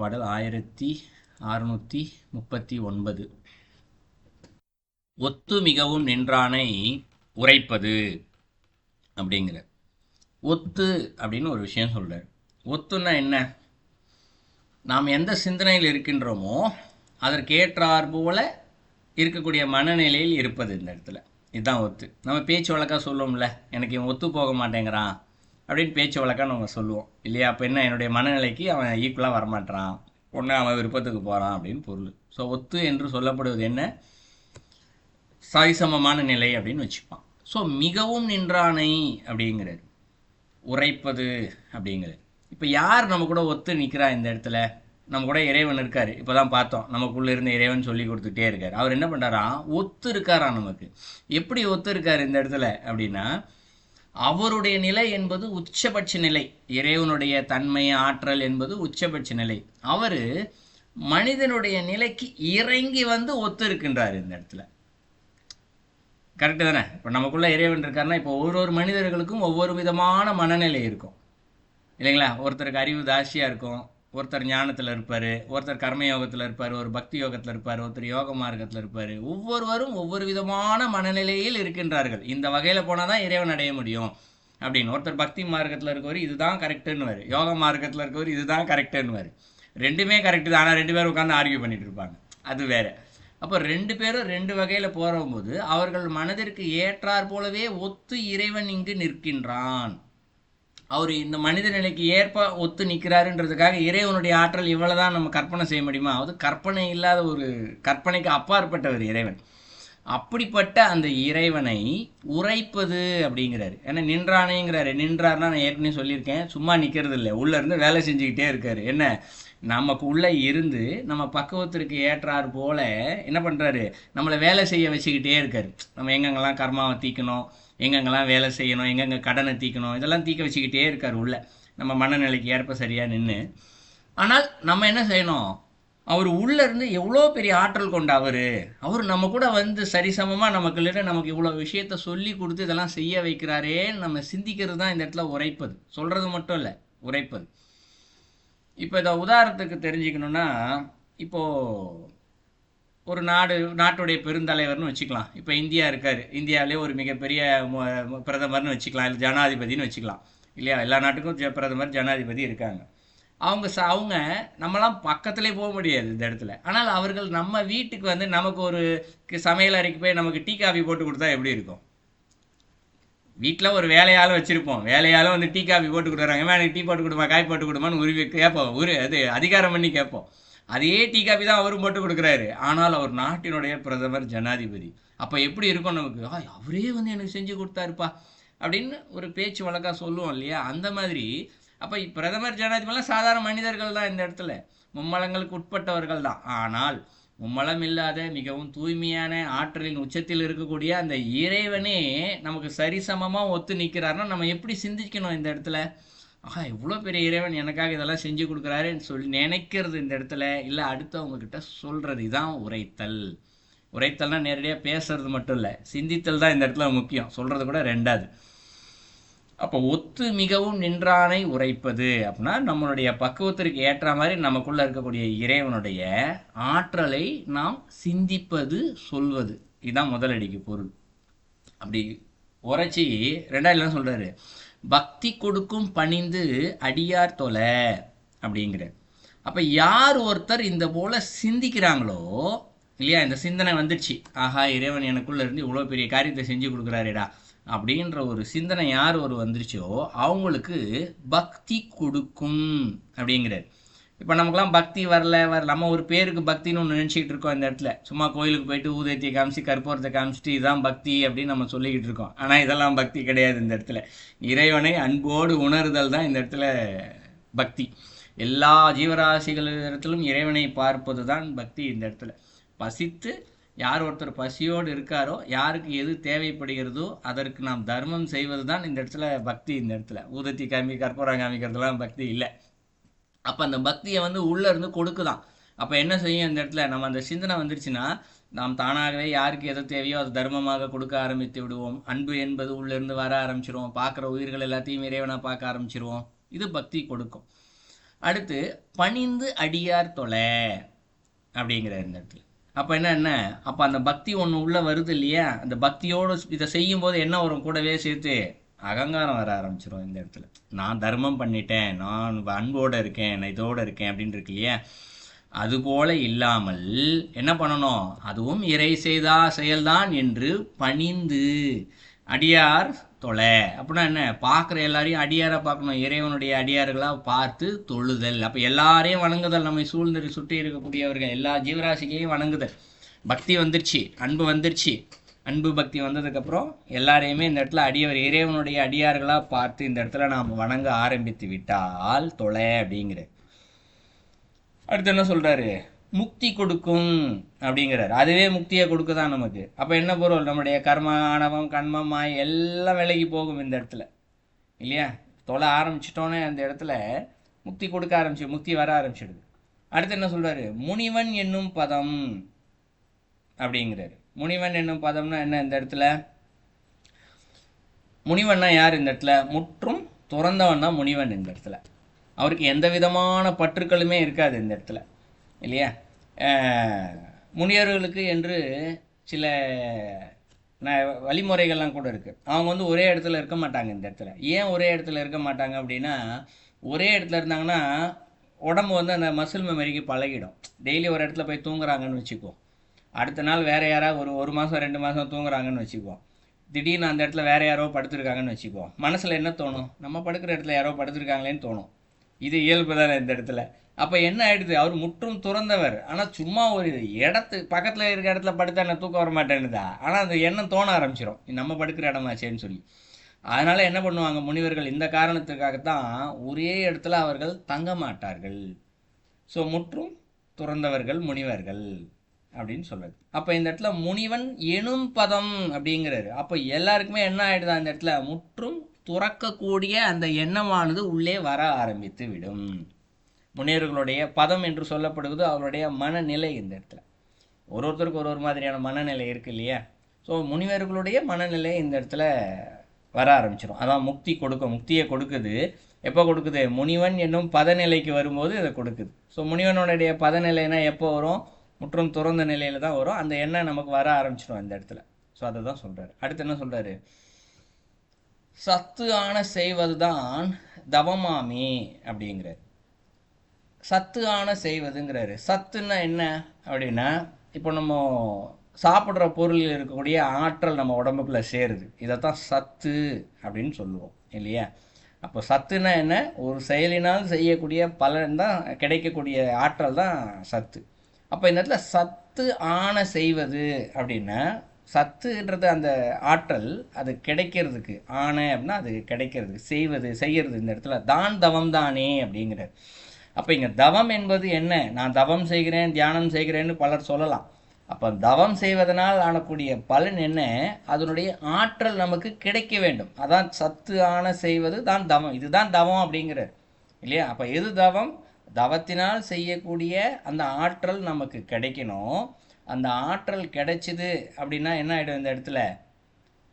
பாடல் ஆயிரத்தி அறுநூற்றி முப்பத்தி ஒன்பது. ஒத்து மிகவும் நின்றானை உரைப்பது அப்படிங்கிற ஒத்து அப்படின்னு ஒரு விஷயம் சொல்கிறார் ஒத்துன்னா என்ன? நாம் எந்த சிந்தனையில் இருக்கின்றோமோ அதற்கு ஏற்றார் போல இருக்கக்கூடிய மனநிலையில் இருப்பது இந்த இடத்துல. இதுதான் ஒத்து. நம்ம பேச்சு வழக்காக சொல்லுவோம்ல எனக்கு இவன் ஒத்து போக மாட்டேங்கிறான். அப்படின்னு பேச்சு வழக்காக நம்ம சொல்லுவோம். இல்லையா? அப்போ என்ன? என்னுடைய மனநிலைக்கு அவன் ஈக்குவலாக வரமாட்டான் ஒன்று அவன் விருப்பத்துக்கு போகிறான் அப்படின்னு பொருள். ஸோ ஒத்து என்று சொல்லப்படுவது என்ன? சரிசமமான நிலை அப்படின்னு வச்சுப்பான். ஸோ மிகவும் நின்றானை அப்படிங்கிறது உரைப்பது அப்படிங்கிறது இப்போ யார் நம்ம கூட ஒத்து நிற்கிறா இந்த இடத்துல? நம்ம கூட இறைவன் இருக்கார். இப்போ தான் பார்த்தோம். நமக்குள்ளே இருந்த இறைவன் சொல்லி கொடுத்துட்டே இருக்கார். அவர் என்ன பண்ணுறாரா ஒத்து இருக்காரா நமக்கு. எப்படி ஒத்து இருக்கார் இந்த இடத்துல அப்படின்னா அவருடைய நிலை என்பது உச்சபட்ச நிலை. இறைவனுடைய தன்மை ஆற்றல் என்பது உச்சபட்ச நிலை. அவர் மனிதனுடைய நிலைக்கு இறங்கி வந்து ஒத்து இருக்கின்றார் இந்த இடத்துல. கரெக்டு தானே? இப்போ நமக்குள்ளே இறைவன் இருக்காருன்னா இப்போ ஒவ்வொரு ஒரு மனிதர்களுக்கும் ஒவ்வொரு விதமான மனநிலை இருக்கும். இல்லைங்களா? ஒருத்தருக்கு அறிவு ஜாஸ்தியாக இருக்கும். ஒருத்தர் ஞானத்தில் இருப்பார் ஒருத்தர் கர்ம யோகத்தில் இருப்பார் ஒரு பக்தி யோகத்தில் இருப்பார் ஒருத்தர் யோக மார்க்கத்தில் இருப்பார். ஒவ்வொருவரும் ஒவ்வொரு விதமான மனநிலையில் இருக்கின்றார்கள். இந்த வகையில் போனால் தான் இறைவன் அடைய முடியும் அப்படின்னு. ஒருத்தர் பக்தி மார்க்கத்தில் இருக்கவர் இதுதான் கரெக்டுன்னு யோக மார்க்கத்தில் இருக்கவர் இதுதான் கரெக்டுன்னு ரெண்டுமே கரெக்டு தான். ஆனால் ரெண்டு பேரும் உட்காந்து ஆர்கியூ பண்ணிட்டு இருப்பாங்க. அது வேறு. அப்போ ரெண்டு பேரும் ரெண்டு வகையில் போகும்போது அவர்கள் மனதிற்கு ஏற்றார் போலவே ஒத்து இறைவன் இங்கு நிற்கின்றான். அவர் இந்த மனித நிலைக்கு ஏற்ப ஒத்து நிற்கிறாருன்றதுக்காக இறைவனுடைய ஆற்றல் இவ்வளோதான் நம்ம கற்பனை செய்ய முடியுமா? அது கற்பனை இல்லாத ஒரு கற்பனைக்கு அப்பாற்பட்டவர் இறைவன். அப்படிப்பட்ட அந்த இறைவனை உரைப்பது அப்படிங்கிறாரு. ஏன்னா நின்றானேங்கிறாரு. நின்றார்னா நான் ஏற்கனவே சொல்லியிருக்கேன். சும்மா நிற்கிறது இல்லை. உள்ளேருந்து வேலை செஞ்சுக்கிட்டே இருக்காரு. என்ன நமக்கு உள்ளே இருந்து நம்ம பக்குவத்திற்கு ஏற்றார் போல என்ன பண்ணுறாரு நம்மளை வேலை செய்ய வச்சுக்கிட்டே இருக்காரு. நம்ம எங்கெங்கெல்லாம் கர்மாவை தீக்கணும் எங்கெங்கெல்லாம் வேலை செய்யணும் எங்கெங்கே கடனை தீக்கணும் இதெல்லாம் தீக்க வச்சுக்கிட்டே இருக்கார் உள்ள. நம்ம மனநிலைக்கு ஏற்ப சரியாக நின்று ஆனால் நம்ம என்ன செய்யணும்? அவர் உள்ளே இருந்து எவ்வளோ பெரிய ஆற்றல் கொண்ட அவர். அவர் நம்ம கூட வந்து சரிசமமாக நமக்குள்ள நமக்கு இவ்வளோ விஷயத்த சொல்லி கொடுத்து இதெல்லாம் செய்ய வைக்கிறாரேன்னு நம்ம சிந்திக்கிறது தான் இந்த இடத்துல உரைப்பது. சொல்கிறது மட்டும் இல்லை உரைப்பது. இப்போ இதை உதாரணத்துக்கு தெரிஞ்சுக்கணுன்னா இப்போது ஒரு நாடு நாட்டுடைய பெருந்தலைவர்னு வச்சுக்கலாம். இப்போ இந்தியா இருக்கார். இந்தியாவிலே ஒரு மிகப்பெரிய பிரதமர்னு வச்சுக்கலாம். இல்லை ஜனாதிபதினு வச்சுக்கலாம். இல்லையா? எல்லா நாட்டுக்கும் பிரதமர் ஜனாதிபதி இருக்காங்க. அவங்க ச அவங்க நம்மலாம் பக்கத்துலேயே போக முடியாது இந்த இடத்துல. ஆனால் அவர்கள் நம்ம வீட்டுக்கு வந்து நமக்கு ஒரு சமையல் அறைக்கு போய் நமக்கு டீ காஃபி போட்டு கொடுத்தா எப்படி இருக்கும்? வீட்டில் ஒரு வேலையாலும் வச்சுருப்போம். வேலையாலும் வந்து டீ காஃபி போட்டு கொடுக்குறாங்க. எனக்கு டீ போட்டு கொடுமா காய் போட்டு கொடுமான்னு உருவி கேட்போம். உரு அது அதிகாரம் பண்ணி கேட்போம். அதே டீ காபி தான் அவரும் போட்டு கொடுக்குறாரு. ஆனால் அவர் நாட்டினுடைய பிரதமர் ஜனாதிபதி. அப்போ எப்படி இருக்கும் நமக்கு? ஆ அவரே வந்து எனக்கு செஞ்சு கொடுத்தாருப்பா. அப்படின்னு ஒரு பேச்சு வழக்காக சொல்லுவோம் இல்லையா? அந்த மாதிரி. அப்போ பிரதமர் ஜனாதிபதிலாம் சாதாரண மனிதர்கள் தான் இந்த இடத்துல. மும்மலங்களுக்கு உட்பட்டவர்கள் தான். ஆனால் மும்மலம் இல்லாத மிகவும் தூய்மையான ஆற்றலின் உச்சத்தில் இருக்கக்கூடிய அந்த இறைவனே நமக்கு சரிசமமாக ஒத்து நிற்கிறாருன்னா நம்ம எப்படி சிந்திக்கணும் இந்த இடத்துல? ஆஹா இவ்வளோ பெரிய இறைவன் எனக்காக இதெல்லாம் செஞ்சு கொடுக்குறாருன்னு சொல்லி நினைக்கிறது இந்த இடத்துல இல்லை அடுத்தவங்கக்கிட்ட சொல்கிறது இதுதான் உரைத்தல். உரைத்தல்னால் நேரடியாக பேசுறது மட்டும் இல்லை சிந்தித்தல் தான் இந்த இடத்துல முக்கியம். சொல்கிறது கூட ரெண்டாவது. அப்போ ஒத்து மிகவும் நின்றானை உரைப்பது அப்படின்னா நம்மளுடைய பக்குவத்திற்கு ஏற்ற மாதிரி நமக்குள்ளே இருக்கக்கூடிய இறைவனுடைய ஆற்றலை நாம் சிந்திப்பது சொல்வது. இதுதான் முதலடிக்கு பொருள். அப்படி உரைச்சி ரெண்டாவது என்ன சொல்கிறாரு பக்தி கொடுக்கும் பணிந்து அடியார் தொலை அப்படிங்கிற அப்போ யார் ஒருத்தர் இந்த போல சிந்திக்கிறாங்களோ இல்லையா? இந்த சிந்தனை வந்துடுச்சு. ஆஹா இறைவன் எனக்குள்ள இருந்து இவ்வளோ பெரிய காரியத்தை செஞ்சு கொடுக்குறாருடா அப்படின்ற ஒரு சிந்தனை யார் ஒரு வந்துருச்சோ அவங்களுக்கு பக்தி கொடுக்கும் அப்படிங்கிறார். இப்போ நமக்குலாம் பக்தி வரல வர நம்ம ஒரு பேருக்கு பக்தின்னு ஒன்று நினச்சிக்கிட்டு இருக்கோம் இந்த இடத்துல. சும்மா கோயிலுக்கு போயிட்டு ஊதேத்தியை காமிச்சு கற்பூரத்தை காமிச்சிட்டு இதுதான் பக்தி அப்படின்னு நம்ம சொல்லிக்கிட்டு இருக்கோம். ஆனால் இதெல்லாம் பக்தி கிடையாது இந்த இடத்துல. இறைவனை அன்போடு உணர்தல் தான் இந்த இடத்துல பக்தி. எல்லா ஜீவராசிகளிடத்திலும் இறைவனை பார்ப்பது தான் பக்தி இந்த இடத்துல. பசித்து யார் ஒருத்தர் பசியோடு இருக்காரோ யாருக்கு எது தேவைப்படுகிறதோ அதற்கு நாம் தர்மம் செய்வது தான் இந்த இடத்துல பக்தி இந்த இடத்துல. ஊதத்தி காமி கற்பூரம் காமிக்கிறதுலாம் பக்தி இல்லை. அப்போ அந்த பக்தியை வந்து உள்ளே இருந்து கொடுக்குதான். அப்போ என்ன செய்யும் இந்த இடத்துல? நம்ம அந்த சிந்தனை வந்துருச்சுன்னா நாம் தானாகவே யாருக்கு எது தேவையோ அது தர்மமாக கொடுக்க ஆரம்பித்து விடுவோம். அன்பு என்பது உள்ளேருந்து வர ஆரம்பிச்சிருவோம். பார்க்குற உயிர்கள் எல்லாத்தையும் இறைவனாக பார்க்க ஆரம்பிச்சிருவோம். இது பக்தி கொடுக்கும். அடுத்து பணிந்து அடியார் தொலை அப்படிங்கிற இந்த இடத்துல. அப்போ என்ன என்ன? அப்போ அந்த பக்தி ஒன்று உள்ளே வருது இல்லையா? அந்த பக்தியோடு இதை செய்யும்போது என்ன வரும்? கூடவே சேர்த்து அகங்காரம் வர ஆரம்பிச்சிடும் இந்த இடத்துல. நான் தர்மம் பண்ணிட்டேன் நான் அன்போடு இருக்கேன் நான் இதோடு இருக்கேன் அப்படின்னு இருக்கு இல்லையா? அதுபோல இல்லாமல் என்ன பண்ணணும்? அதுவும் இறை செய்தா செயல்தான் என்று பணிந்து அடியார் தொலை. அப்படின்னா என்ன? பார்க்குற எல்லாரையும் அடியாரை பார்க்கணும். இறைவனுடைய அடியார்களாக பார்த்து தொழுதல். அப்போ எல்லாரையும் வணங்குதல். நம்மை சூழ்ந்து சுற்றி இருக்கக்கூடியவர்கள். எல்லா ஜீவராசிக்கையும் வணங்குதல். பக்தி வந்துருச்சு அன்பு வந்துருச்சு. அன்பு பக்தி வந்ததுக்கப்புறம் எல்லாரையுமே இந்த இடத்துல அடியவர் இறைவனுடைய அடியார்களாக பார்த்து இந்த இடத்துல நாம் வணங்க ஆரம்பித்து விட்டால் தொலை அப்படிங்கிற அடுத்து என்ன சொல்கிறாரு முக்தி கொடுக்கும் அப்படிங்கிறார். அதுவே முக்தியை கொடுக்குதான் நமக்கு. அப்போ என்ன பொருள்? நம்முடைய கர்ம ஆணவம் கண்மமாய் எல்லாம் விலகி போகும் இந்த இடத்துல. இல்லையா? தொலை ஆரம்பிச்சிட்டோன்னே அந்த இடத்துல முக்தி கொடுக்க ஆரம்பிச்சு முக்தி வர ஆரம்பிச்சிடுது. அடுத்து என்ன சொல்கிறாரு முனிவன் என்னும் பதம் அப்படிங்கிறாரு. முனிவன் என்னும் பதம்னா என்ன இந்த இடத்துல? முனிவன்னா யார் இந்த இடத்துல? முற்றும் துறந்தவன் தான் முனிவன் இந்த இடத்துல. அவருக்கு எந்த விதமான பற்றுக்களுமே இருக்காது இந்த இடத்துல. இல்லையா? முனியர்களுக்கு என்று சில ந- வழிமுறைகள்லாம் கூட இருக்குது அவங்க வந்து ஒரே இடத்துல இருக்க மாட்டாங்க இந்த இடத்துல. ஏன் ஒரே இடத்துல இருக்க மாட்டாங்க அப்படின்னா ஒரே இடத்துல இருந்தாங்கன்னா உடம்பு வந்து அந்த மசில் மெமரிக்கு பழகிடும். டெய்லி ஒரு இடத்துல போய் தூங்குறாங்கன்னு வச்சுக்கோ. அடுத்த நாள் வேறு யாராவது ஒரு ஒரு மாதம் ரெண்டு மாதம் தூங்குறாங்கன்னு வச்சுக்குவோம். திடீர்னு அந்த இடத்துல வேறு யாரோ படுத்துருக்காங்கன்னு வச்சுக்குவோம். மனசில் என்ன தோணும்? நம்ம படுக்கிற இடத்துல யாரோ படுத்துருக்காங்களேன்னு தோணும். இது இயல்பு தானே இந்த இடத்துல. அப்போ என்ன ஆகிடுது அவர் முற்றும் துறந்தவர். ஆனால் சும்மா ஒரு இடத்து பக்கத்தில் இருக்கிற இடத்துல படுத்தா என்ன தூக்கம் வர மாட்டேன்னுதா? ஆனால் அந்த எண்ணம் தோண ஆரம்பிச்சிடும் நம்ம படுக்கிற இடமாச்சேன்னு சொல்லி. அதனால் என்ன பண்ணுவாங்க முனிவர்கள்? இந்த காரணத்துக்காகத்தான் ஒரே இடத்துல அவர்கள் தங்க மாட்டார்கள். ஸோ முற்றும் துறந்தவர்கள் முனிவர்கள். அப்படின்னு சொல்றது. அப்போ இந்த இடத்துல முனிவன் எனும் பதம் அப்படிங்கிறாரு. அப்போ எல்லாருக்குமே என்ன ஆயிடுதா இந்த இடத்துல? முற்றும் துறக்கக்கூடிய அந்த எண்ணமானது உள்ளே வர ஆரம்பித்து விடும். முனிவர்களுடைய பதம் என்று சொல்லப்படுவது அவருடைய மனநிலை இந்த இடத்துல. ஒரு ஒருத்தருக்கு ஒரு ஒரு மாதிரியான மனநிலை இருக்கு இல்லையா? ஸோ முனிவர்களுடைய மனநிலை இந்த இடத்துல வர ஆரம்பிச்சிடும் அதான் முக்தி கொடுக்க முக்தியை கொடுக்குது. எப்போ கொடுக்குது? முனிவன் என்னும் பதநிலைக்கு வரும்போது இதை கொடுக்குது. ஸோ முனிவனுடைய பதநிலைனா எப்போ வரும்? முற்றும் துறந்த நிலையில தான் வரும். அந்த எண்ணம் நமக்கு வர ஆரம்பிச்சிடும் இந்த இடத்துல. ஸோ அதை தான் சொல்கிறாரு அடுத்து என்ன சொல்கிறாரு சத்து ஆன செய்வதுதான் தவமாமி அப்படிங்கிறார். சத்து ஆன செய்வதுங்கிறாரு. சத்துன்னா என்ன அப்படின்னா இப்போ நம்ம சாப்பிட்ற பொருளில் இருக்கக்கூடிய ஆற்றல் நம்ம உடம்புக்குள்ள சேருது. இதைத்தான் சத்து அப்படின்னு சொல்லுவோம் இல்லையா? அப்போ சத்துனா என்ன? ஒரு செயலினால் செய்யக்கூடிய பலன் தான் கிடைக்கக்கூடிய ஆற்றல் தான் சத்து. அப்போ இந்த இடத்துல சத்து ஆன செய்வது அப்படின்னா சத்துன்றது அந்த ஆற்றல் அது கிடைக்கிறதுக்கு. ஆன அப்படின்னா அது கிடைக்கிறதுக்கு. செய்வது செய்கிறது இந்த இடத்துல. தான் தவம் தானே அப்படிங்கிறார். அப்போ இங்கே தவம் என்பது என்ன? நான் தவம் செய்கிறேன் தியானம் செய்கிறேன்னு பலர் சொல்லலாம். அப்போ தவம் செய்வதனால் ஆனக்கூடிய பலன் என்ன? அதனுடைய ஆற்றல் நமக்கு கிடைக்க வேண்டும். அதான் சத்து ஆன செய்வது தான் தவம். இதுதான் தவம் அப்படிங்கிறார். இல்லையா? அப்போ எது தவம்? தவத்தினால் செய்யக்கூடிய அந்த ஆற்றல் நமக்கு கிடைக்கணும். அந்த ஆற்றல் கிடைச்சிது அப்படின்னா என்ன ஆகிடும் இந்த இடத்துல?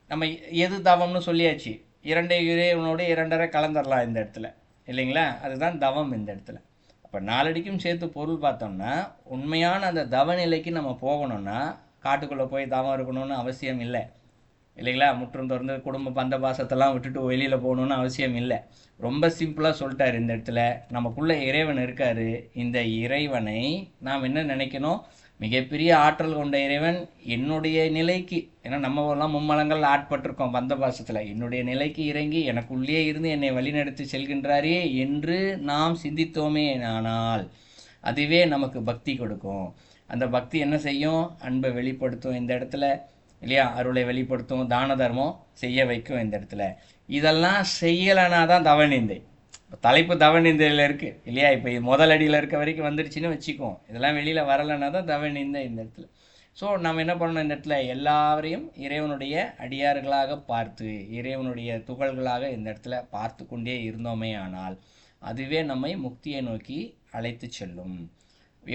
நம்ம எது தவம்னு சொல்லியாச்சு? இரண்டை இறைவனோடு இரண்டரை கலந்துடலாம் இந்த இடத்துல. இல்லைங்களா? அதுதான் தவம் இந்த இடத்துல. அப்போ நாலடிக்கும் சேர்த்து பொருள் பார்த்தோம்னா உண்மையான அந்த தவ நிலைக்கு நம்ம போகணும்னா காட்டுக்குள்ளே போய் தவம் இருக்கணும்னு அவசியம் இல்லை. இல்லைங்களா? முற்றும் திறந்து குடும்ப பந்த பாசத்தெல்லாம் விட்டுட்டு வெளியில் போகணுன்னு அவசியம் இல்லை. ரொம்ப சிம்பிளாக சொல்லிட்டார் இந்த இடத்துல. நமக்குள்ளே இறைவன் இருக்கார். இந்த இறைவனை நாம் என்ன நினைக்கணும்? மிகப்பெரிய ஆற்றல் கொண்ட இறைவன் என்னுடைய நிலைக்கு ஏன்னா நம்ம எல்லாம் மும்மலங்கள் ஆட்பட்டிருக்கோம் பந்த பாசத்தில் என்னுடைய நிலைக்கு இறங்கி எனக்குள்ளேயே இருந்து என்னை வழிநடத்தி செல்கின்றாரே என்று நாம் சிந்தித்தோமே ஆனால் அதுவே நமக்கு பக்தி கொடுக்கும். அந்த பக்தி என்ன செய்யும்? அன்பை வெளிப்படுத்தும் இந்த இடத்துல. இல்லையா? அருளை வெளிப்படுத்தும் தான தர்மம் செய்ய வைக்கும் இந்த இடத்துல. இதெல்லாம் செய்யலைனா தான் தவநிந்தை. இப்போ தலைப்பு தவநிந்தையில் இருக்குது இல்லையா? இப்போ முதல் அடியில் இருக்க வரைக்கும் வந்துருச்சுன்னு வச்சுக்குவோம் இதெல்லாம் வெளியில் வரலைன்னா தான் தவநிந்தை இந்த இடத்துல. ஸோ நம்ம என்ன பண்ணணும் இந்த இடத்துல? எல்லாரையும் இறைவனுடைய அடியார்களாக பார்த்து இறைவனுடைய துகள்களாக இந்த இடத்துல பார்த்து கொண்டே இருந்தோமே ஆனால் அதுவே நம்மை முக்தியை நோக்கி அழைத்து செல்லும்.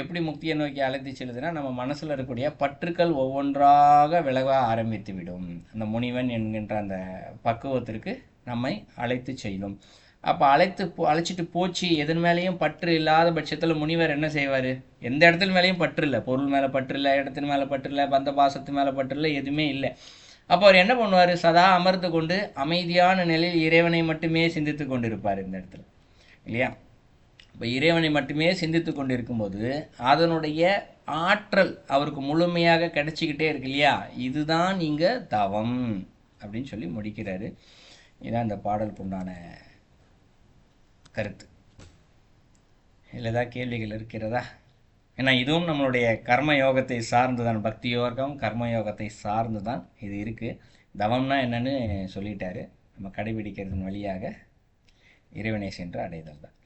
எப்படி முக்தியை நோக்கி அழைத்து செல்லுதுன்னா நம்ம மனசில் இருக்கக்கூடிய பற்றுக்கள் ஒவ்வொன்றாக விலக ஆரம்பித்து விடும். அந்த முனிவன் என்கின்ற அந்த பக்குவத்திற்கு நம்மை அழைத்து செல்லும். அப்போ அழைத்து போ அழைச்சிட்டு போச்சு எதன் மேலேயும் பற்று இல்லாத பட்சத்தில் முனிவர் என்ன செய்வார்? எந்த இடத்துல மேலேயும் பற்று இல்லை. பொருள் மேலே பற்று இல்லை இடத்தின் மேலே பற்று இல்லை பந்த பாசத்து மேலே பற்று இல்லை எதுவுமே இல்லை. அப்போ அவர் என்ன பண்ணுவார்? சதா அமர்ந்து கொண்டு அமைதியான நிலையில் இறைவனை மட்டுமே சிந்தித்து கொண்டு இருப்பார் இந்த இடத்துல. இல்லையா? இப்போ இறைவனை மட்டுமே சிந்தித்து கொண்டிருக்கும் போது அதனுடைய ஆற்றல் அவருக்கு முழுமையாக கிடைச்சிக்கிட்டே இருக்கு இல்லையா? இதுதான் இங்கே தவம் அப்படின்னு சொல்லி முடிக்கிறாரு. இதான் இந்த பாடலுக்கு உண்டான கருத்து. இல்லை ஏதாவது கேள்விகள் இருக்கிறதா? ஏன்னா இதுவும் நம்மளுடைய கர்ம யோகத்தை சார்ந்து தான் பக்தி யோகம் கர்ம யோகத்தை சார்ந்து தான் இது இருக்குது தவம்னா என்னன்னு சொல்லிட்டாரு. நம்ம கடைபிடிக்கிறதன் வழியாக இறைவனை சென்று அடைதல் தான்